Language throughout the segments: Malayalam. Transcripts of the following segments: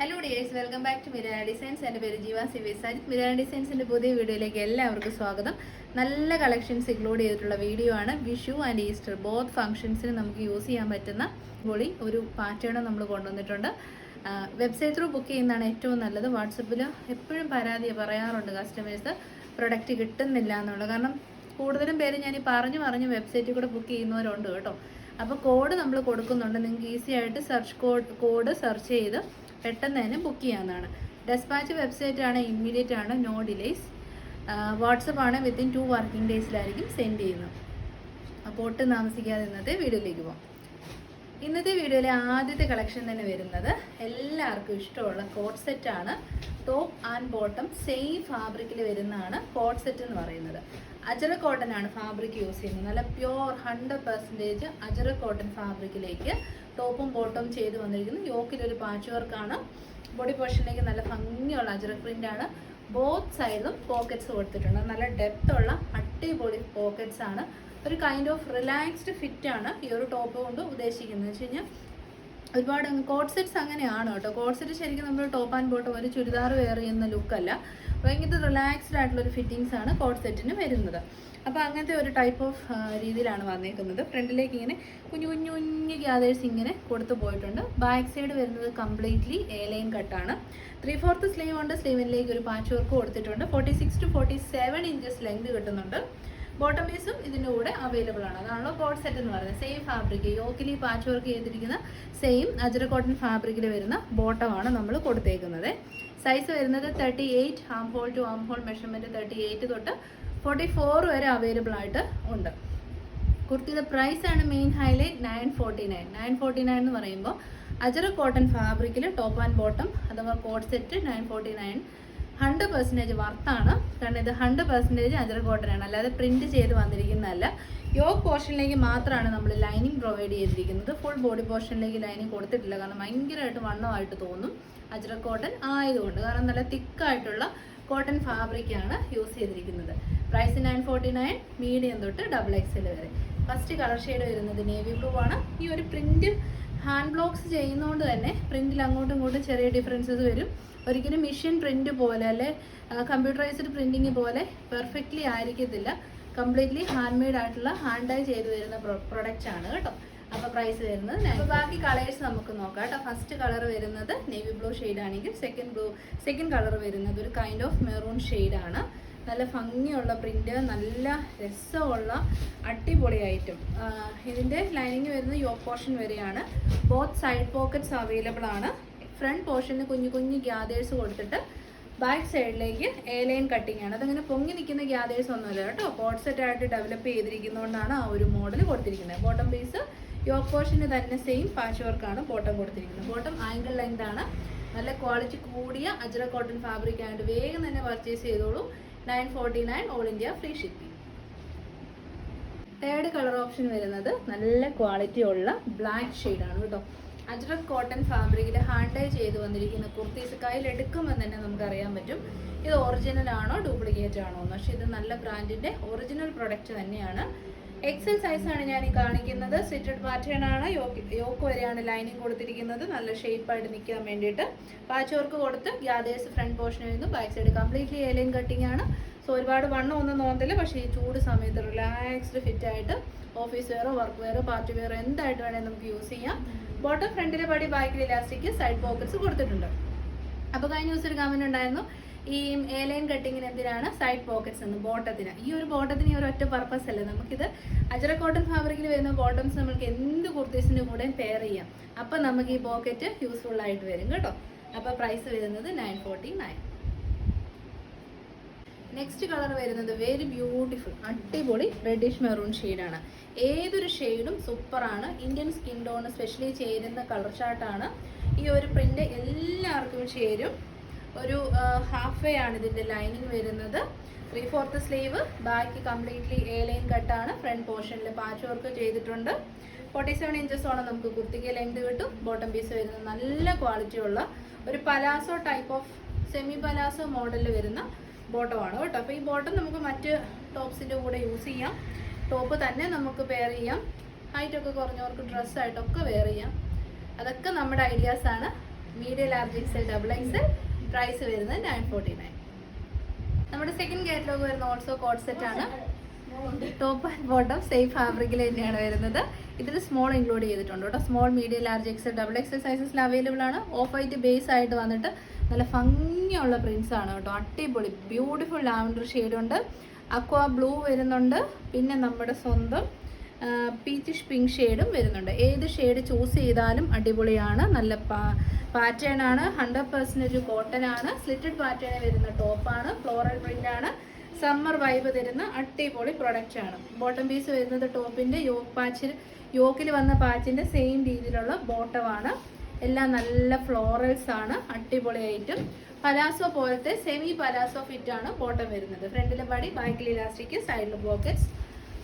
Hello dears welcome back to Mira designs എന്റെ പേര് ജീവ സിവി സജിത്. മിരാ ഡിസൈൻസിന്റെ പുതിയ വീഡിയോയിലേക്ക് എല്ലാവർക്കും സ്വാഗതം. നല്ല കളക്ഷൻസ് ഇൻക്ലൂഡ് ചെയ്തിട്ടുള്ള വീഡിയോ ആണ്. വിഷു ആൻഡ് ഈസ്റ്റർ ബോത്ത് ഫംഗ്ഷൻസിന് നമുക്ക് യൂസ് ചെയ്യാൻ പറ്റുന്ന പൊളി ഒരു പാറ്റേണും നമ്മൾ കൊണ്ടുവന്നിട്ടുണ്ട്. വെബ്സൈറ്റ് ത്രൂ ബുക്ക് ചെയ്യുന്നതാണ് ഏറ്റവും നല്ലത്. വാട്സപ്പിൽ എപ്പോഴും പരാതി പറയാറുണ്ട് കസ്റ്റമേഴ്സ് പ്രൊഡക്റ്റ് കിട്ടുന്നില്ല എന്നുള്ളത്. കാരണം കൂടുതലും പേര് ഞാൻ ഈ പറഞ്ഞു പറഞ്ഞ് വെബ്സൈറ്റിൽ കൂടെ ബുക്ക് ചെയ്യുന്നവരുണ്ട് കേട്ടോ. അപ്പോൾ കോഡ് നമ്മൾ കൊടുക്കുന്നുണ്ട്. നിങ്ങൾക്ക് ഈസി ആയിട്ട് സെർച്ച് കോഡ് കോഡ് സെർച്ച് ചെയ്ത് പെട്ടെന്ന് തന്നെ ബുക്ക് ചെയ്യാവുന്നതാണ്. ഡെസ്പാച്ച് വെബ്സൈറ്റ് ആണ് ഇമ്മീഡിയറ്റ് ആണ് നോ ഡിലേസ് വാട്സപ്പ് ആണ് വിത്തിൻ ടു വർക്കിംഗ് ഡേയ്സിലായിരിക്കും സെൻഡ് ചെയ്യുന്നത്. അപ്പോൾ ഒട്ടും താമസിക്കാതെ ഇന്നത്തെ വീഡിയോയിലേക്ക് പോകാം ഇന്നത്തെ വീഡിയോയിലെ ആദ്യത്തെ കളക്ഷൻ തന്നെ വരുന്നത് എല്ലാവർക്കും ഇഷ്ടമുള്ള കോട്ട് സെറ്റ് ആണ്. ടോപ്പ് ആൻഡ് ബോട്ടം സെയിം ഫാബ്രിക്കിൽ വരുന്നതാണ് കോട്ട് സെറ്റ് എന്ന് പറയുന്നത്. അജറ കോട്ടൺ ആണ് ഫാബ്രിക് യൂസ് ചെയ്യുന്നത്. നല്ല pure hundred percentage Ajrakh cotton ഫാബ്രിക്കിലേക്ക് ടോപ്പും ബോട്ടവും ചെയ്ത് വന്നിരിക്കുന്നു. യോക്കിലൊരു പാച്ച് വർക്കാണ് ബോഡി പോർഷനിലേക്ക് നല്ല ഭംഗിയുള്ള അജറ പ്രിന്റ് ആണ്. ബോത്ത് സൈഡിലും പോക്കറ്റ്സ് കൊടുത്തിട്ടുണ്ട്. നല്ല ഡെപ്ത് ഉള്ള അടിപൊളി പോക്കറ്റ്സ് ആണ്. ഒരു കൈൻഡ് ഓഫ് റിലാക്സ്ഡ് ഫിറ്റാണ് ഈ ഒരു ടോപ്പ് കൊണ്ട് ഉദ്ദേശിക്കുന്നത്. വെച്ച് കഴിഞ്ഞാൽ ഒരുപാട് കോട്ട് സെറ്റ്സ് അങ്ങനെയാണ് കേട്ടോ. കോട്ട് സെറ്റ് ശരിക്കും നമ്മൾ ടോപ്പ് ആൻഡ് ബോട്ടം ഒരു ചുരിദാർ വെയർ ചെയ്യുന്ന ലുക്കല്ല ഭയങ്കര റിലാക്സ്ഡ് ആയിട്ടുള്ള ഒരു ഫിറ്റിങ്സ് ആണ് കോട്ട് സെറ്റിന് വരുന്നത്. അപ്പോൾ അങ്ങനത്തെ ഒരു ടൈപ്പ് ഓഫ് രീതിയിലാണ് വന്നേക്കുന്നത്. ഫ്രണ്ടിലേക്ക് ഇങ്ങനെ കുഞ്ഞു കുഞ്ഞു കുഞ്ഞു ഗ്യാദേഴ്സ് ഇങ്ങനെ കൊടുത്തു പോയിട്ടുണ്ട്. ബാക്ക് സൈഡ് വരുന്നത് കംപ്ലീറ്റ്ലി എ ലൈൻ കട്ടാണ് ത്രീ ഫോർത്ത് സ്ലീവ് ഉണ്ട് സ്ലീവിലേക്ക് ഒരു പാച്ച് വർക്ക് കൊടുത്തിട്ടുണ്ട്. Forty six to forty seven inches length കിട്ടുന്നുണ്ട്. ബോട്ടം പീസും ഇതിന്റെ കൂടെ അവൈലബിൾ ആണ്. അതാണല്ലോ കോഡ് സെറ്റ് എന്ന് പറയുന്നത്. സെയിം ഫാബ്രിക് യോക്കിലി പാച്ച് വർക്ക് ചെയ്തിരിക്കുന്ന സെയിം അജറ കോട്ടൺ ഫാബ്രിക്കിൽ വരുന്ന ബോട്ടമാണ് നമ്മൾ കൊടുത്തേക്കുന്നത്. സൈസ് വരുന്നത് thirty eight armhole to armhole measurement thirty eight തൊട്ട് ഫോർട്ടി ഫോർ വരെ അവൈലബിൾ ആയിട്ട് ഉണ്ട്. കുർത്തിയുടെ പ്രൈസ് ആണ് main highlight nine forty nine nine forty nine എന്ന് പറയുമ്പോൾ അജറ കോട്ടൺ ഫാബ്രിക്കിൽ ടോപ്പ് ആൻഡ് ബോട്ടം അഥവാ coord set nine forty nine hundred percentage വർത്താണ്. കാരണം ഇത് ഹൺഡ്രഡ് പെർസെന്റേജ് അഞ്ചർ കോട്ടൺ ആണ്. അല്ലാതെ പ്രിന്റ് ചെയ്ത് വന്നിരിക്കുന്നതല്ല. യോക്ക് പോർഷനിലേക്ക് മാത്രമാണ് നമ്മൾ ലൈനിങ് പ്രൊവൈഡ് ചെയ്തിരിക്കുന്നത്. ഫുൾ ബോഡി പോർഷനിലേക്ക് ലൈനിങ് കൊടുത്തിട്ടില്ല. കാരണം ഭയങ്കരമായിട്ട് വണ്ണമായിട്ട് തോന്നും അജ്ര കോട്ടൺ ആയതുകൊണ്ട്. കാരണം നല്ല തിക്കായിട്ടുള്ള കോട്ടൺ ഫാബ്രിക്കാണ് യൂസ് ചെയ്തിരിക്കുന്നത്. Price nine forty nine medium തൊട്ട് ഡബിൾ എക്സൽ വരെ. ഫസ്റ്റ് കളർ ഷെയ്ഡ് വരുന്നത് നേവി ബ്ലൂ ആണ്. ഈ ഒരു പ്രിന്റ് ഹാൻഡ് ബ്ലോക്സ് ചെയ്യുന്നതുകൊണ്ട് തന്നെ പ്രിന്റിൽ അങ്ങോട്ടും ഇങ്ങോട്ടും ചെറിയ ഡിഫറൻസസ് വരും. ഒരിക്കലും മെഷീൻ പ്രിന്റ് പോലെ അല്ലെ കമ്പ്യൂട്ടറൈസ്ഡ് പ്രിന്റിങ് പോലെ പെർഫെക്റ്റ്ലി ആയിരിക്കത്തില്ല. കംപ്ലീറ്റ്ലി ഹാൻഡ് മെയ്ഡ് ആയിട്ടുള്ള ഹാൻഡ് ആയി ചെയ്ത് വരുന്ന പ്രൊഡക്റ്റ് ആണ് കേട്ടോ. അപ്പോൾ പ്രൈസ് വരുന്നത് അപ്പോൾ ബാക്കി കളേഴ്സ് നമുക്ക് നോക്കാം കേട്ടോ. ഫസ്റ്റ് കളർ വരുന്നത് നേവി ബ്ലൂ ഷെയ്ഡ് ആണെങ്കിൽ സെക്കൻഡ് ബ്ലൂ സെക്കൻഡ് കളർ വരുന്നത് ഒരു കൈൻഡ് ഓഫ് മെറൂൺ ആണ്. നല്ല ഭംഗിയുള്ള പ്രിന്റ് നല്ല രസമുള്ള അടിപൊളി ഐറ്റം ഇതിന്റെ ലൈനിങ് വരുന്നത് യോ പോർഷൻ വരെയാണ്. ബോത്ത് സൈഡ് പോക്കറ്റ്സ് അവൈലബിൾ ആണ്. ഫ്രണ്ട് പോർഷന് കുഞ്ഞു കുഞ്ഞു ഗ്യാദേഴ്സ് കൊടുത്തിട്ട് ബാക്ക് സൈഡിലേക്ക് എ ലൈൻ കട്ടിങ് ആണ്. അതങ്ങനെ പൊങ്ങി നിൽക്കുന്ന ഗ്യാദേഴ്സ് ഒന്നുമില്ല കേട്ടോ. ബോട്ട് സെറ്റ് ആയിട്ട് ഡെവലപ്പ് ചെയ്തിരിക്കുന്നതുകൊണ്ടാണ് ആ ഒരു മോഡൽ കൊടുത്തിരിക്കുന്നത്. ബോട്ടം പീസ് യോക്ക് പോർഷന് തന്നെ സെയിം പാച്ച് വർക്കാണ് ബോട്ടം കൊടുത്തിരിക്കുന്നത്. ബോട്ടം ആംഗിൾ ലെങ്ത് ആണ്. നല്ല ക്വാളിറ്റി കൂടിയ അജ്ര കോട്ടൺ ഫാബ്രിക് ആയിട്ട് വേഗം തന്നെ പർച്ചേസ് ചെയ്തോളൂ. Nine forty nine all India free shipping. Third colour option വരുന്നത് നല്ല ക്വാളിറ്റി ഉള്ള ബ്ലാക്ക് ആണ് കേട്ടോ. അജ്രക് കോട്ടൺ ഫാബ്രിക്കിൽ ഹാൻഡ് ടൈ ചെയ്ത് വന്നിരിക്കുന്ന കുർത്തീസ് കയ്യിൽ എടുക്കുമ്പോൾ തന്നെ നമുക്കറിയാൻ പറ്റും. ഇത് ഒറിജിനൽ ആണോ ഡ്യൂപ്ലിക്കേറ്റ് ആണോ എന്ന്. പക്ഷേ ഇത് നല്ല ബ്രാൻഡിന്റെ ഒറിജിനൽ പ്രൊഡക്റ്റ് തന്നെയാണ്. എക്സൽ ആണ് ഞാൻ ഈ കാണിക്കുന്നത്. സ്റ്റിറ്റഡ് പാറ്റേൺ ആണ്. യോക്ക് വരെയാണ് ലൈനിങ് കൊടുത്തിരിക്കുന്നത്. നല്ല ഷേപ്പായിട്ട് നിൽക്കാൻ വേണ്ടിയിട്ട്. പാച്ച് വർക്ക് കൊടുത്ത് ഗ്യാദേഴ്സ് ഫ്രണ്ട് പോർഷനിൽ നിന്ന് back side completely A line cutting ആണ്. സോ ഒരുപാട് വണ്ണം ഒന്നും നോന്നില്ല പക്ഷേ ഈ ചൂട് സമയത്ത് റിലാക്സ്ഡ് ഫിറ്റ് ആയിട്ട് ഓഫീസ് വെയറോ വർക്ക് വെയറോ പാർട്ടി വെയറോ എന്തായിട്ട് വേണമെങ്കിലും നമുക്ക് യൂസ് ചെയ്യാം. ബോട്ടം ഫ്രണ്ടിലെ പടി ബാക്കിൽ ഇലാസ്റ്റിക് സൈഡ് പോക്കറ്റ്സ് കൊടുത്തിട്ടുണ്ട്. അപ്പോൾ കഴിഞ്ഞ ദിവസം ഒരു കമന്റ് ഉണ്ടായിരുന്നു. ഈ എ ലൈൻ കട്ടിങ്ങിന് എന്തിനാണ്? സൈഡ് പോക്കറ്റ്സ് എന്ന് ബോട്ടത്തിന് ഈ ഒരു ബോട്ടത്തിന് ഈ ഒരു ഒറ്റ പർപ്പസ് അല്ല? നമുക്കിത് അജറ കോട്ടൺ ഫാബ്രിക്കിൽ വരുന്ന ബോട്ടംസ് നമുക്ക് എന്ത് കുർത്തീസിന്റെ കൂടെ പെയർ ചെയ്യാം. അപ്പം നമുക്ക് ഈ പോക്കറ്റ് യൂസ്ഫുൾ ആയിട്ട് വരും കേട്ടോ. അപ്പോൾ പ്രൈസ് വരുന്നത് nine forty nine next colour വരുന്നത് വെരി ബ്യൂട്ടിഫുൾ അടിപൊളി റെഡിഷ് മെറൂൺ ഷെയ്ഡാണ് ഏതൊരു ഷെയ്ഡും സൂപ്പറാണ് ഇന്ത്യൻ സ്കിൻ ടോൺ സ്പെഷ്യലി ചേരുന്ന കളർ ചാർട്ടാണ് ഈ ഒരു പ്രിന്റ് എല്ലാവർക്കും ചേരും. ഒരു ഹാഫ് വേ ആണ് ഇതിന്റെ ലൈനിങ് വരുന്നത്. Three fourth sleeve back completely A line കട്ടാണ് front പോർഷനിൽ പാച്ച് വർക്ക് ചെയ്തിട്ടുണ്ട്. ഫോർട്ടി സെവൻ ഇഞ്ചസോളം നമുക്ക് കുർത്തിക്ക് ലെങ്ത് കിട്ടും. ബോട്ടം പീസ് വരുന്നത് നല്ല ക്വാളിറ്റി ഉള്ള ഒരു palazzo type of semi palazzo മോഡലിൽ വരുന്ന ബോട്ടമാണ് കേട്ടോ. അപ്പോൾ ഈ ബോട്ടം നമുക്ക് മറ്റ് ടോപ്സിന്റെ കൂടെ യൂസ് ചെയ്യാം. ടോപ്പ് തന്നെ നമുക്ക് വെയർ ചെയ്യാം. ഹൈറ്റൊക്കെ കുറഞ്ഞവർക്ക് ഡ്രസ്സായിട്ടൊക്കെ വെയർ ചെയ്യാം. അതൊക്കെ നമ്മുടെ ഐഡിയാസാണ് medium large XL double XL price വരുന്നത് നയൻ ഫോർട്ടി നയൻ നമ്മുടെ സെക്കൻഡ് കാറ്റലോഗ് വരുന്ന ഓൾസോ കോഡ് സെറ്റ് ആണ്. ടോപ്പ് ആൻഡ് ബോട്ടം സേഫ് ഫാബ്രിക്കിൽ തന്നെയാണ് വരുന്നത്. ഇതിൽ സ്മോൾ ഇൻക്ലൂഡ് ചെയ്തിട്ടുണ്ട് കേട്ടോ. Small medium large XL double X സൈസസിൽ available ആണ്. ഓഫ് വൈറ്റ് ബേസ് ആയിട്ട് വന്നിട്ട് നല്ല ഭംഗിയുള്ള പ്രിൻസ് ആണ് കേട്ടോ. അടിപൊളി ബ്യൂട്ടിഫുൾ ലാവൻഡർ ഷെയ്ഡുണ്ട് അക്വാ ബ്ലൂ വരുന്നുണ്ട്. പിന്നെ നമ്മുടെ സ്വന്തം പീച്ചിഷ് പിങ്ക് ഷെയ്ഡും വരുന്നുണ്ട്. ഏത് ഷെയ്ഡ് ചൂസ് ചെയ്താലും അടിപൊളിയാണ്. നല്ല പാറ്റേൺ ആണ്. ഹൺഡ്രഡ് പെർസെന്റേജ് കോട്ടൺ ആണ്. സ്ലിറ്റഡ് പാറ്റേൺ വരുന്ന ടോപ്പാണ് ഫ്ലോറൽ പ്രിന്റ് ആണ്. സമ്മർ വൈബ് തരുന്ന അടിപൊളി പ്രൊഡക്റ്റ് ആണ്. ബോട്ടം പീസ് വരുന്നത് ടോപ്പിന്റെ യോക്ക് പാച്ചിൽ യോക്കിൽ വന്ന പാച്ചിന്റെ സെയിം രീതിയിലുള്ള ബോട്ടമാണ് എല്ലാം നല്ല ഫ്ലോറൽസ് ആണ്. അടിപൊളിയായിട്ടും പലാസോ പോലത്തെ സെമി പലാസോ ഫിറ്റ് ആണ് ബോട്ടം വരുന്നത്. ഫ്രണ്ടിലെ പടി ബാക്കിൽ ഇലാസ്റ്റിക് സൈഡിൽ പോക്കറ്റ്സ്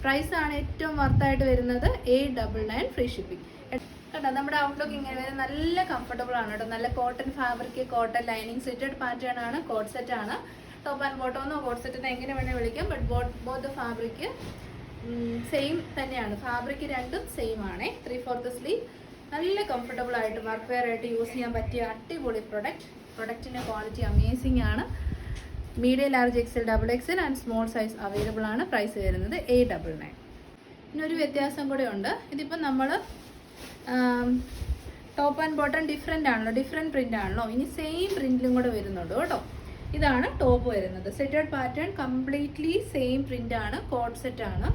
പ്രൈസ് ആണ് ഏറ്റവും വർത്തായിട്ട് വരുന്നത് eight double nine free shipping. കേട്ടോ നമ്മുടെ ഔട്ട്ലുക്ക് ഇങ്ങനെ വരുന്നത് നല്ല കംഫർട്ടബിൾ ആണ് കേട്ടോ. നല്ല cotton fabric cotton lining slitted pattern ആണ് കോട്ട് സെറ്റ് ആണ്. ടോപ്പ് ആൻഡ് ബോട്ടം എന്നോ കോട്ട് സെറ്റ് എങ്ങനെ വേണമെങ്കിൽ വിളിക്കാം ബട്ട് ബോത്ത് ഫാബ്രിക് സെയിം തന്നെയാണ്. ഫാബ്രിക് രണ്ടും സെയിം ആണ്. ത്രീ ഫോർത്ത് സ്ലീവ് നല്ല കംഫർട്ടബിൾ ആയിട്ട് വർക്ക് വെയർ ആയിട്ട് യൂസ് ചെയ്യാൻ പറ്റിയ അടിപൊളി പ്രൊഡക്റ്റ് പ്രൊഡക്റ്റിന്റെ ക്വാളിറ്റി അമേസിംഗ് ആണ്. Medium large XL double XL and small size available ആണ്. പ്രൈസ് വരുന്നത് എ ഡബിൾ നയൻ പിന്നെ ഒരു വ്യത്യാസം കൂടെ ഉണ്ട്. ഇതിപ്പോൾ നമ്മൾ ടോപ്പ് ആൻഡ് ബോട്ടം ഡിഫറെന്റ് ആണല്ലോ ഡിഫറെന്റ് പ്രിന്റ് ആണല്ലോ. ഇനി സെയിം പ്രിന്റിലും കൂടെ വരുന്നുണ്ട് കേട്ടോ. ഇതാണ് ടോപ്പ് വരുന്നത്. Slitted pattern completely same print ആണ് കോഡ് സെറ്റ് ആണ്.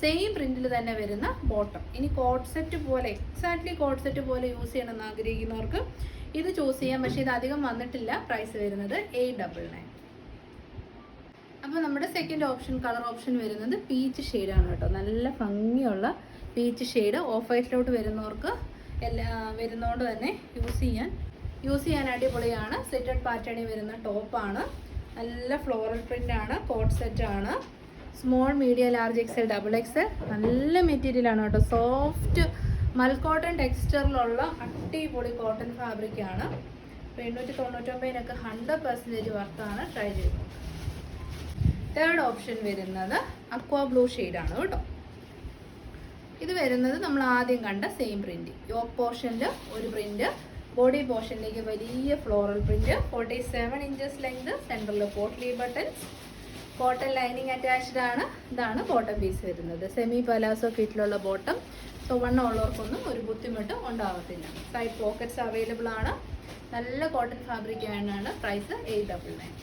സെയിം പ്രിന്റിൽ തന്നെ വരുന്ന ബോട്ടം ഇനി കോഡ് സെറ്റ് പോലെ എക്സാക്ട്ലി കോഡ് സെറ്റ് പോലെ യൂസ് ചെയ്യണമെന്ന് ആഗ്രഹിക്കുന്നവർക്ക് ഇത് ചൂസ് ചെയ്യാം. പക്ഷേ ഇത് അധികം വന്നിട്ടില്ല. പ്രൈസ് വരുന്നത് എയ്റ്റ് ഡബിൾ നയൻ അപ്പോൾ നമ്മുടെ സെക്കൻഡ് ഓപ്ഷൻ കളർ ഓപ്ഷൻ വരുന്നത് പീച്ച് ഷെയ്ഡാണ് കേട്ടോ. നല്ല ഭംഗിയുള്ള പീച്ച് ഷെയ്ഡ് ഓഫ് വൈറ്റിലോട്ട് വരുന്നവർക്ക് എല്ലാ വരുന്നതുകൊണ്ട് തന്നെ യൂസ് ചെയ്യാൻ യൂസ് ചെയ്യാൻ അടിപൊളിയാണ്. സെറ്റഡ് പാറ്റേണിൽ വരുന്ന ടോപ്പാണ് നല്ല ഫ്ലോറൽ പ്രിന്റ് ആണ് കോട്ട് സെറ്റ് ആണ്. Small medium large XL double XL നല്ല മെറ്റീരിയലാണ് കേട്ടോ. സോഫ്റ്റ് മൽക്കോട്ടൺ ടെക്സ്റ്ററിലുള്ള അടിപൊളി കോട്ടൺ ഫാബ്രിക്കാണ് എണ്ണൂറ്റി തൊണ്ണൂറ്റൊമ്പതിനൊക്കെ ഹൺഡ്രഡ് പെർസെന്റേജ് വർത്താണ് ട്രൈ ചെയ്ത് തേർഡ് ഓപ്ഷൻ വരുന്നത് അക്വാ ബ്ലൂ ആണ് കേട്ടോ. ഇത് വരുന്നത് നമ്മൾ ആദ്യം കണ്ട സെയിം പ്രിന്റ് യോക്ക് പോർഷനിൽ ഒരു പ്രിന്റ് ബോഡി പോർഷനിലേക്ക് വലിയ floral print forty seven inches length സെൻട്രലിൽ potli buttons cotton lining attached ആണ്. ഇതാണ് ബോട്ടം പീസ് വരുന്നത്. സെമി പലാസോ കിറ്റിലുള്ള ബോട്ടം സോ വണ്ണം ഉള്ളവർക്കൊന്നും ഒരു ബുദ്ധിമുട്ട് ഉണ്ടാകത്തില്ല സൈഡ് പോക്കറ്റ്സ് അവൈലബിൾ ആണ്. നല്ല കോട്ടൺ ഫാബ്രിക് ആണ്. പ്രൈസ് എയ്റ്റ് ഡബിൾ നയൻ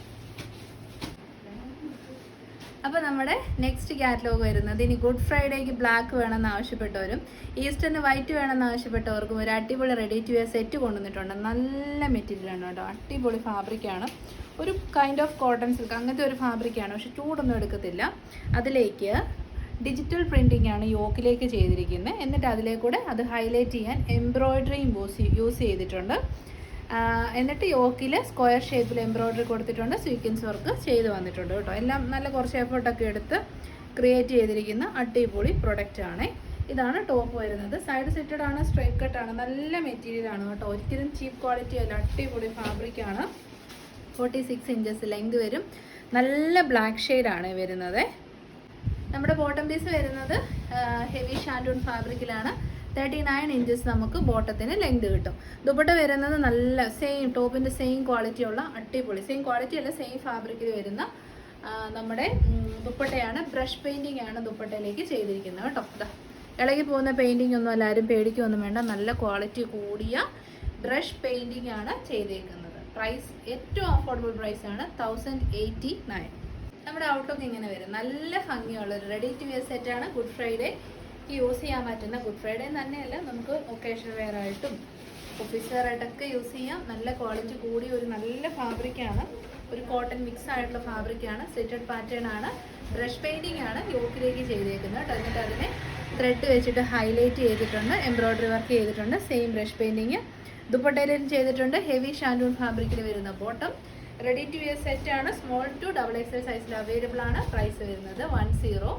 അപ്പോൾ നമ്മുടെ നെക്സ്റ്റ് കാറ്റലോഗ് വരുന്നത് ഇനി ഗുഡ് ഫ്രൈഡേക്ക് ബ്ലാക്ക് വേണമെന്ന് ആവശ്യപ്പെട്ടവരും ഈസ്റ്ററിന് വൈറ്റ് വേണമെന്ന് ആവശ്യപ്പെട്ടവർക്കും ഒരു അടിപൊളി റെഡി ടു വെയർ സെറ്റ് കൊണ്ടുവന്നിട്ടുണ്ട്. നല്ല മെറ്റീരിയലാണ് കേട്ടോ. അടിപൊളി ഫാബ്രിക്കാണ് ഒരു കൈൻഡ് ഓഫ് കോട്ടൺ സിൽക്ക് അങ്ങനത്തെ ഒരു ഫാബ്രിക്കാണ് പക്ഷെ ചൂടൊന്നും എടുക്കത്തില്ല. അതിലേക്ക് ഡിജിറ്റൽ പ്രിന്റിംഗ് ആണ് യോക്കിലേക്ക് ചെയ്തിരിക്കുന്നത്. എന്നിട്ട് അതിലേക്കൂടെ അത് ഹൈലൈറ്റ് ചെയ്യാൻ എംബ്രോയിഡറിയും യൂസ് യൂസ് ചെയ്തിട്ടുണ്ട്. എന്നിട്ട് യോക്കിൽ സ്ക്വയർ ഷേപ്പിൽ എംബ്രോയ്ഡറി കൊടുത്തിട്ടുണ്ട്. സീക്വൻസ് വർക്ക് ചെയ്ത് വന്നിട്ടുണ്ട് കേട്ടോ. എല്ലാം നല്ല കുറച്ച് എഫേർട്ടൊക്കെ എടുത്ത് ക്രിയേറ്റ് ചെയ്തിരിക്കുന്ന അടിപൊളി പ്രൊഡക്റ്റ് ആണ്. ഇതാണ് ടോപ്പ് വരുന്നത്. സൈഡ് സെറ്റഡ് ആണ് സ്ട്രൈറ്റ് കട്ട് ആണ്. നല്ല മെറ്റീരിയൽ ആണ് കേട്ടോ. ഒരിക്കലും ചീപ്പ് ക്വാളിറ്റി അല്ല. അടിപൊളി ഫാബ്രിക് ആണ്. ഫോർട്ടി സിക്സ് ഇഞ്ചസ് ലെങ്ത് വരും. നല്ല ബ്ലാക്ക് ഷെയ്ഡാണ് വരുന്നത്. നമ്മുടെ ബോട്ടം പീസ് വരുന്നത് ഹെവി ഷാൻഡൂൺ ഫാബ്രിക്കിലാണ് തേർട്ടി നയൻ ഇഞ്ചസ് നമുക്ക് ബോട്ടത്തിന് ലെങ്ത് കിട്ടും. ദുപ്പട്ട വരുന്നത് നല്ല സെയിം ടോപ്പിന്റെ സെയിം ക്വാളിറ്റി ഉള്ള അടിപൊളി സെയിം ക്വാളിറ്റി അല്ല സെയിം ഫാബ്രിക്കിൽ വരുന്ന നമ്മുടെ ദുപ്പട്ടയാണ്. ബ്രഷ് പെയിന്റിംഗ് ആണ് ദുപ്പട്ടയിലേക്ക് ചെയ്തിരിക്കുന്നത് കേട്ടോ. ഇളകി പോകുന്ന പെയിന്റിംഗ് ഒന്നും എല്ലാവരും പേടിക്കൊന്നും വേണ്ട. നല്ല ക്വാളിറ്റി കൂടിയ ബ്രഷ് പെയിന്റിംഗ് ആണ് ചെയ്തേക്കുന്നത്. പ്രൈസ് ഏറ്റവും അഫോർഡബിൾ പ്രൈസാണ് തൗസൻഡ് എയ്റ്റി നയൻ നമ്മുടെ ഔട്ട്ലുക്ക് ഇങ്ങനെ വരും. നല്ല ഭംഗിയുള്ള ഒരു റെഡി ടു വിയർ സെറ്റാണ് ഗുഡ് ഫ്രൈഡേ യൂസ് ചെയ്യാൻ പറ്റുന്ന ഗുഡ് ഫ്രൈഡേ തന്നെയല്ല നമുക്ക് ഒക്കേഷൻ വെയർ ആയിട്ടും ഓഫീസ് വെയർ ആയിട്ടൊക്കെ യൂസ് ചെയ്യാം. നല്ല ക്വാളിറ്റി കൂടിയ ഒരു നല്ല ഫാബ്രിക്കാണ് ഒരു കോട്ടൺ മിക്സ് ആയിട്ടുള്ള ഫാബ്രിക്കാണ് സെറ്റഡ് പാറ്റേൺ ആണ്. ബ്രഷ് പെയിന്റിംഗ് ആണ് യോക്കിലേക്ക് ചെയ്തേക്കുന്നത് എന്നിട്ട് അതിനെ ത്രെഡ് വെച്ചിട്ട് ഹൈലൈറ്റ് ചെയ്തിട്ടുണ്ട്. എംബ്രോയ്ഡറി വർക്ക് ചെയ്തിട്ടുണ്ട്. സെയിം ബ്രഷ് പെയിന്റിങ് ദുപ്പട്ടയിലും ചെയ്തിട്ടുണ്ട്. ഹെവി ഷാൻഡൂൺ ഫാബ്രിക്കിൽ വരുന്ന bottom ready to wear set ആണ്. Small to double X XL സൈസിൽ അവൈലബിൾ ആണ്. പ്രൈസ് വരുന്നത് വൺ സീറോ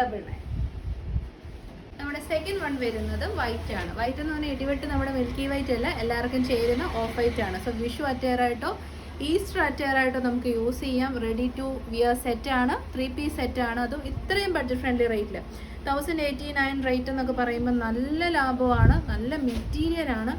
ഡബിൾ നയൻ നമ്മുടെ സെക്കൻഡ് വൺ വരുന്നത് വൈറ്റ് ആണ്. വൈറ്റ് എന്ന് പറഞ്ഞാൽ ഇടിവെട്ട് നമ്മുടെ മിൽക്കി വൈറ്റ് അല്ല. എല്ലാവർക്കും ചേരുന്ന ഓഫ് വൈറ്റ് ആണ്. സോ വിഷു അറ്റയറായിട്ടോ ഈസ്റ്റർ അറ്റയറായിട്ടോ നമുക്ക് യൂസ് ചെയ്യാം. റെഡി ടു വിയർ സെറ്റ് ആണ്. ത്രീ പീസ് സെറ്റ് ആണ്. അതും ഇത്രയും ബഡ്ജറ്റ് ഫ്രണ്ട്ലി റേറ്റിൽ തൗസൻഡ് എയ്റ്റി നയൻ റേറ്റ് എന്നൊക്കെ പറയുമ്പോൾ നല്ല ലാഭമാണ്. നല്ല മെറ്റീരിയൽ ആണ്.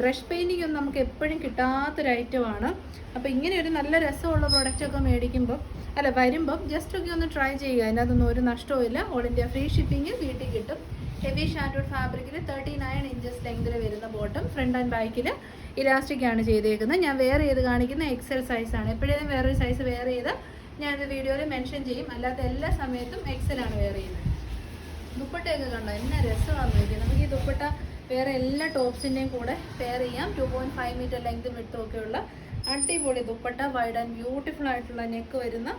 ബ്രഷ് പെയിന്റിംഗ് ഒന്നും നമുക്ക് എപ്പോഴും കിട്ടാത്തൊരു ഐറ്റമാണ് അപ്പോൾ ഇങ്ങനെ ഒരു നല്ല രസമുള്ള പ്രോഡക്റ്റ് ഒക്കെ മേടിക്കുമ്പോൾ അല്ല വരുമ്പം ജസ്റ്റ് ഒക്കെ ഒന്ന് ട്രൈ ചെയ്യുക. അതിനകത്തൊന്നും ഒരു നഷ്ടവും ഇല്ല. ഓൾ ഇന്ത്യ ഫ്രീ ഷിപ്പിംഗ് വീട്ടിൽ കിട്ടും. ഹെവി ഷാൻഡൂഡ് ഫാബ്രിക്കിൽ തേർട്ടി നയൻ ഇഞ്ചസ് ലെങ്തിൽ വരുന്ന ബോട്ടം ഫ്രണ്ട് ആൻഡ് ബാക്കിൽ ഇലാസ്റ്റിക് ആണ് ചെയ്തേക്കുന്നത്. ഞാൻ വേറെ ചെയ്ത് കാണിക്കുന്ന എക്സൽ സൈസാണ് എപ്പോഴേലും ഒരു സൈസ് വേറെ ചെയ്ത് ഞാനത് വീഡിയോയിൽ മെൻഷൻ ചെയ്യും. അല്ലാത്ത എല്ലാ സമയത്തും എക്സൽ ആണ് വേറെ ചെയ്യുന്നത്. ദുപ്പട്ടയൊക്കെ കണ്ടോ? എന്നാ രസമാണെന്ന് നോക്കി നമുക്ക് ഈ ദുപ്പട്ട വേറെ എല്ലാ ടോപ്സിന്റെയും കൂടെ പെയർ ചെയ്യാം. Two point five metre length വിട്ടും ഒക്കെയുള്ള അടിപൊളി ദുപ്പട്ട വൈഡ് ആൻഡ് ബ്യൂട്ടിഫുൾ ആയിട്ടുള്ള നെക്ക് വരുന്ന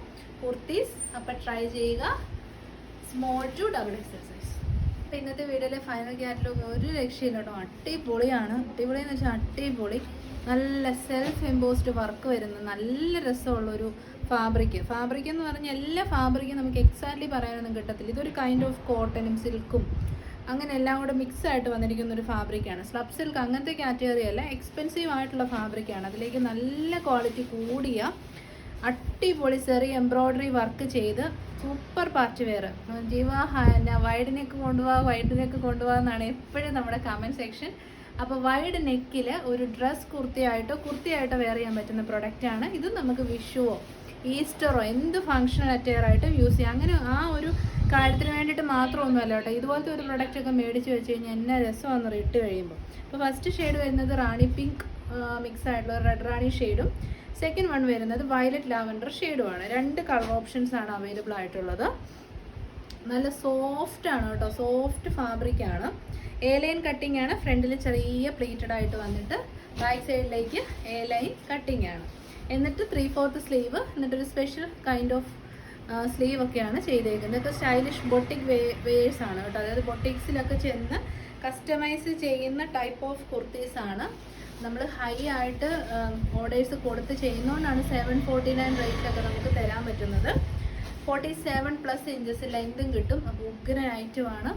കുർത്തീസ്. അപ്പം ട്രൈ ചെയ്യുക. സ്മോൾ ടു ഡബിൾ എക്സസൈസ് അപ്പം ഇന്നത്തെ വീഡിയോയിലെ ഫൈനൽ കാറ്റലോഗ് ഒരു രക്ഷയില്ല കേട്ടോ. അടിപൊളിയാണ്. അടിപൊളി എന്ന് വെച്ചാൽ അടിപൊളി. നല്ല സെൽഫ് എംബോസ്ഡ് വർക്ക് വരുന്ന. നല്ല രസമുള്ളൊരു ഫാബ്രിക് ഫാബ്രിക് എന്ന് പറഞ്ഞാൽ എല്ലാ ഫാബ്രിക്കും നമുക്ക് എക്സാക്ട്ലി പറയാനൊന്നും കിട്ടത്തില്ല. ഇതൊരു കൈൻഡ് ഓഫ് കോട്ടനും സിൽക്കും അങ്ങനെ എല്ലാം കൂടെ മിക്സ് ആയിട്ട് വന്നിരിക്കുന്ന ഒരു ഫാബ്രിക്കാണ് സ്ലബ് സിൽക്ക് അങ്ങനത്തെ കാറ്റഗറി അല്ല എക്സ്പെൻസീവ് ആയിട്ടുള്ള ഫാബ്രിക്കാണ് അതിലേക്ക് നല്ല ക്വാളിറ്റി കൂടിയ അടിപൊളി ചെറിയ എംബ്രോയ്ഡറി വർക്ക് ചെയ്ത് സൂപ്പർ പാർട്ടി വെയർ ജീവ വൈഡിനൊക്കെ കൊണ്ടുപോവാ വൈഡിനൊക്കെ കൊണ്ടുപോകാം എന്നാണ് എപ്പോഴും നമ്മുടെ കമന്റ് സെക്ഷൻ അപ്പോൾ വൈഡ് നെക്കിൽ ഒരു ഡ്രസ് കുർത്തിയായിട്ടോ കുർത്തിയായിട്ടോ വെയർ ചെയ്യാൻ പറ്റുന്ന പ്രൊഡക്റ്റാണ് ഇത് നമുക്ക് വിഷുവോ ഈസ്റ്ററോ എന്ത് ഫങ്ഷണൽ അറ്റയർ ആയിട്ടും യൂസ് ചെയ്യാം. അങ്ങനെ ആ ഒരു കാര്യത്തിന് വേണ്ടിയിട്ട് മാത്രമൊന്നുമല്ല കേട്ടോ. ഇതുപോലത്തെ ഒരു പ്രൊഡക്റ്റ് ഒക്കെ മേടിച്ച് വെച്ച് കഴിഞ്ഞാൽ എന്നാ രസമാണെന്ന് ഇട്ട് കഴിയുമ്പോൾ. അപ്പോൾ ഫസ്റ്റ് ഷെയ്ഡ് വരുന്നത് റാണി പിങ്ക് മിക്സ് ആയിട്ടുള്ള റെഡ് റാണി ഷെയ്ഡും സെക്കൻഡ് വൺ വരുന്നത് വയലറ്റ് ലാവൻഡർ ഷെയ്ഡുമാണ് രണ്ട് കളർ ഓപ്ഷൻസ് ആണ് അവൈലബിൾ ആയിട്ടുള്ളത്. നല്ല സോഫ്റ്റ് ആണ് കേട്ടോ. സോഫ്റ്റ് ഫാബ്രിക് ആണ്. എ ലൈൻ കട്ടിംഗ് ആണ് ഫ്രണ്ടിൽ ചെറിയ പ്ലേറ്റഡ് ആയിട്ട് വന്നിട്ട് ബാക്ക് സൈഡിലേക്ക് എ ലൈൻ കട്ടിംഗ് ആണ്. എന്നിട്ട് ത്രീ ഫോർത്ത് സ്ലീവ് എന്നിട്ടൊരു സ്പെഷ്യൽ കൈൻഡ് ഓഫ് സ്ലീവ് ഒക്കെയാണ് ചെയ്തേക്കുന്നത്. ഇപ്പോൾ സ്റ്റൈലിഷ് ബൊട്ടിക് വേ വേഴ്സ് ആണ് കേട്ടോ. അതായത് ബൊട്ടിക്സിലൊക്കെ ചെന്ന് കസ്റ്റമൈസ് ചെയ്യുന്ന ടൈപ്പ് ഓഫ് കുർത്തീസ് ആണ്. നമ്മൾ ഹൈ ആയിട്ട് ഓർഡേഴ്സ് കൊടുത്ത് ചെയ്യുന്നതുകൊണ്ടാണ് സെവൻ ഫോർട്ടി നയൻ റേറ്റിലൊക്കെ നമുക്ക് തരാൻ പറ്റുന്നത്. ഫോർട്ടി സെവൻ പ്ലസ് ഇഞ്ചസ് ലെങ്തും കിട്ടും. അപ്പോൾ ഉഗ്ര ഐറ്റമാണ്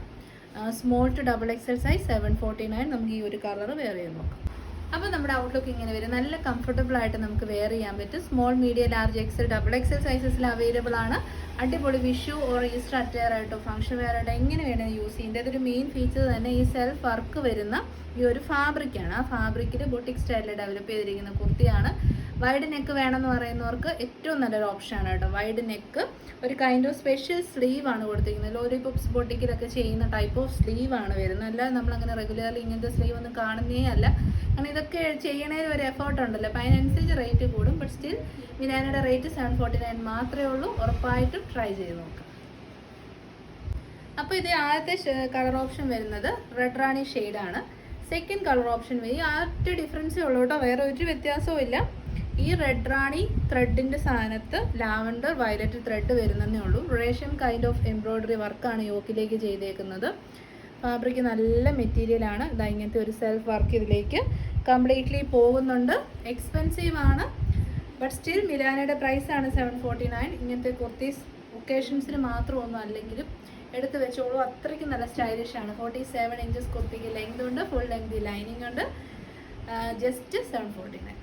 small to double XL size seven forty nine നമുക്ക് ഈ ഒരു കളർ വേറെ നോക്കാം. അപ്പോൾ നമ്മുടെ ഔട്ട്ലുക്ക് ഇങ്ങനെ വരും. നല്ല കംഫർട്ടബിൾ ആയിട്ട് നമുക്ക് വെയർ ചെയ്യാൻ പറ്റും. Small medium large XL double XL സൈസസിൽ available ആണ്. അടിപൊളി വിഷു ഓർ ഈസ്റ്റർ അറ്റയർ ആയിട്ടോ ഫംഗ്ഷൻ വെയർ ആയിട്ടോ എങ്ങനെ വേണമെങ്കിൽ യൂസ് ചെയ്യേണ്ടത് ഇതൊരു മെയിൻ ഫീച്ചർ തന്നെ ഈ സെൽഫ് വർക്ക് വരുന്ന ഈ ഒരു ഫാബ്രിക്കാണ് ആ ഫാബ്രിക്കിൽ ബോട്ടിക് സ്റ്റൈലിൽ ഡെവലപ്പ് ചെയ്തിരിക്കുന്ന കുർത്തിയാണ്. വൈഡ് നെക്ക് വേണമെന്ന് പറയുന്നവർക്ക് ഏറ്റവും നല്ലൊരു ഓപ്ഷനാണ് കേട്ടോ. വൈഡ് നെക്ക് ഒരു കൈൻഡ് ഓഫ് സ്പെഷ്യൽ സ്ലീവ് ആണ് കൊടുത്തിരിക്കുന്നത്. ലോറി പോപ്സ് ബോട്ടിക്കിലൊക്കെ ചെയ്യുന്ന ടൈപ്പ് ഓഫ് സ്ലീവ് ആണ് വരുന്നത്. അല്ലാതെ നമ്മളങ്ങനെ റെഗുലർലി ഇങ്ങനത്തെ സ്ലീവ് ഒന്നും കാണുന്നേ അല്ല. കാരണം ഇതൊക്കെ ചെയ്യണേ ഒരു എഫേർട്ട് ഉണ്ടല്ലോ. അപ്പോൾ അതിനനുസരിച്ച് റേറ്റ് കൂടും ബട്ട് സ്റ്റിൽ മിനാനയുടെ റേറ്റ് സെവൻ ഫോർട്ടി നയൻ മാത്രമേ ഉള്ളൂ. ഉറപ്പായിട്ടും ട്രൈ ചെയ്ത് നോക്കാം. അപ്പോൾ ഇത് ആദ്യത്തെ കളർ ഓപ്ഷൻ വരുന്നത് റെഡ് റാണി ആണ്. സെക്കൻഡ് കളർ ഓപ്ഷൻ വരും. ആ ഒറ്റ ഡിഫറൻസേ ഉള്ളൂ കേട്ടോ. വേറെ ഒരു വ്യത്യാസവും ഇല്ല. ഈ റെഡ് റാണി ത്രെഡിന്റെ സാധനത്ത് ലാവൻഡർ വയലറ്റ് ത്രെഡ് വരുന്നതേ ഉള്ളൂ. റേഷൻ കൈൻഡ് ഓഫ് എംബ്രോയിഡറി വർക്കാണ് യോക്കിലേക്ക് ചെയ്തേക്കുന്നത്. ഫാബ്രിക് നല്ല മെറ്റീരിയലാണ് ഇതാ ഇങ്ങനത്തെ ഒരു സെൽഫ് വർക്ക് ഇതിലേക്ക് കംപ്ലീറ്റ്ലി പോകുന്നുണ്ട്. എക്സ്പെൻസീവ് ആണ്. ബട്ട് സ്റ്റിൽ മിലാനയുടെ പ്രൈസ് ആണ് സെവൻ ഫോർട്ടി നയൻ ഇങ്ങനത്തെ കുർത്തീസ് ഒക്കേഷൻസിന് മാത്രമൊന്നും അല്ലെങ്കിലും എടുത്ത് വെച്ചോളൂ. അത്രയ്ക്ക് നല്ല സ്റ്റൈലിഷ് ആണ്. ഫോർട്ടി സെവൻ ഇഞ്ചസ് കുർത്തിക്ക് ലെങ്ത് ഉണ്ട്. ഫുൾ ലെങ്ത് ലൈനിങ് ഉണ്ട്. ജസ്റ്റ് സെവൻ ഫോർട്ടി നയൻ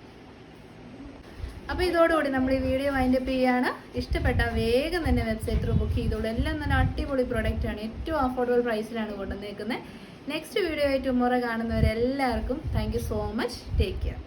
അപ്പോൾ ഇതോടുകൂടി നമ്മൾ ഈ വീഡിയോ വൈൻഡ് അപ്പ് ചെയ്യാണ്. ഇഷ്ടപ്പെട്ട വേഗം തന്നെ വെബ്സൈറ്റ് ത്രൂ ബുക്ക് ചെയ്തോളൂ. എല്ലാം നല്ല അടിപൊളി പ്രൊഡക്റ്റ് ആണ്. ഏറ്റവും അഫോർഡബിൾ പ്രൈസിലാണ് കൊണ്ടുവന്നേക്കുന്നത് നെക്സ്റ്റ് വീഡിയോ ആയിട്ട് മുറ കാണുന്നവരെല്ലാവർക്കും thank so much take care